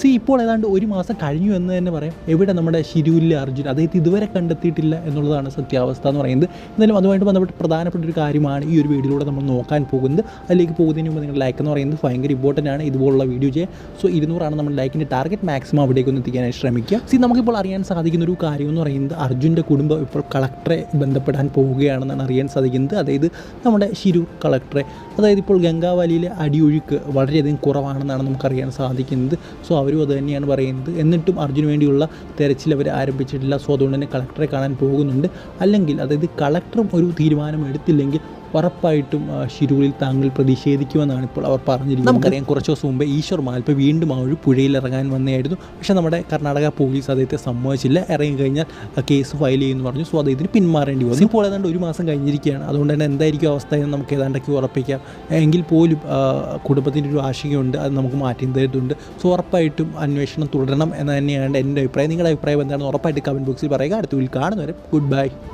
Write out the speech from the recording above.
C ഇപ്പോൾ ഏതാണ്ട് ഒരു മാസം കഴിഞ്ഞു എന്ന് തന്നെ പറയാം. എവിടെ നമ്മുടെ ശിരൂരിലെ അർജുൻ? അദ്ദേഹത്തെ ഇതുവരെ കണ്ടെത്തിയിട്ടില്ല എന്നുള്ളതാണ് സത്യാവസ്ഥ എന്ന് പറയുന്നത്. എന്തായാലും അതുമായിട്ട് ബന്ധപ്പെട്ട് പ്രധാനപ്പെട്ട ഒരു കാര്യമാണ് ഈ ഒരു വീഡിയോയിലൂടെ നമ്മൾ നോക്കാൻ പോകുന്നത്. അതിലേക്ക് പോകുന്നതിന് മുമ്പ് നിങ്ങൾ ലൈക്ക് എന്ന് പറയുന്നത് ഭയങ്കര ഇമ്പോർട്ടന്റ് ആണ്. ഇതുപോലുള്ള വീഡിയോ ചെയ്യാൻ. സോ ഇരുന്നൂറാണ് നമ്മുടെ ലൈക്കിന്റെ ടാർഗറ്റ് മാക്സിമം അവിടേക്ക് ഒന്ന് എത്തിക്കാനായി ശ്രമിക്കുക. സി നമുക്കിപ്പോൾ അറിയാൻ സാധിക്കുന്ന ഒരു കാര്യം എന്ന് പറയുന്നത് അർജുന്റെ കുടുംബം ഇപ്പോൾ കളക്ടറെ ബന്ധപ്പെടാൻ പോവുകയാണെന്നാണ് അറിയാൻ സാധിക്കുന്നത്. അതായത് നമ്മുടെ ശിരൂർ കളക്ടറെ അതായത് ഇപ്പോൾ ഗംഗാവാലിയിലെ അടിയൊഴുക്ക് വളരെയധികം കുറവാണെന്നാണ് നമുക്കറിയാൻ സാധിക്കുന്നത്. സോ അവരും അത് തന്നെയാണ് പറയുന്നത്. എന്നിട്ടും അർജുന് വേണ്ടിയുള്ള തെരച്ചിൽ അവർ ആരംഭിച്ചിട്ടില്ല. സോ അതുകൊണ്ട് തന്നെ കളക്ടറെ കാണാൻ പോകുന്നുണ്ട്. അല്ലെങ്കിൽ അതായത് കളക്ടറും ഒരു തീരുമാനം എടുത്തില്ലെങ്കിൽ ഉറപ്പായിട്ടും ഷിരൂരിൽ താങ്കൾ പ്രതിഷേധിക്കുമെന്നാണ് ഇപ്പോൾ അവർ പറഞ്ഞിരിക്കുന്നത്. നമുക്കറിയാം കുറച്ച് ദിവസം മുമ്പേ ഈശ്വർ മാൽപ്പ് വീണ്ടും ആ ഒരു പുഴയിൽ ഇറങ്ങാൻ വന്നതായിരുന്നു പക്ഷേ നമ്മുടെ കർണാടക പോലീസ് അദ്ദേഹത്തെ സമ്മതിച്ചില്ല. ഇറങ്ങി കഴിഞ്ഞാൽ കേസ് ഫയൽ ചെയ്യുമെന്ന് പറഞ്ഞു. സോ അദ്ദേഹത്തിന് പിന്മാറേണ്ടി വന്നു. ഇപ്പോൾ ഏതാണ്ട് ഒരു മാസം കഴിഞ്ഞിരിക്കുകയാണ്. അതുകൊണ്ട് തന്നെ എന്തായിരിക്കും അവസ്ഥ എന്ന് നമുക്ക് ഏതാണ്ടൊക്കെ ഉറപ്പിക്കാം. എങ്കിൽ പോലും കുടുംബത്തിന്റെ ഒരു ആശങ്കയുണ്ട്. അത് നമുക്ക് മാറ്റി തരുന്നുണ്ട്. സോ ഉറപ്പായിട്ടും അന്വേഷണം തുടരണം എന്ന് തന്നെയാണ് എന്റെ അഭിപ്രായം. നിങ്ങളുടെ അഭിപ്രായം എന്താണെന്ന് ഉറപ്പായിട്ട് കമന്റ് ബോക്സിൽ പറയുക. അടുത്ത വീട്ടിൽ കാണുന്നവരെ ഗുഡ് ബൈ.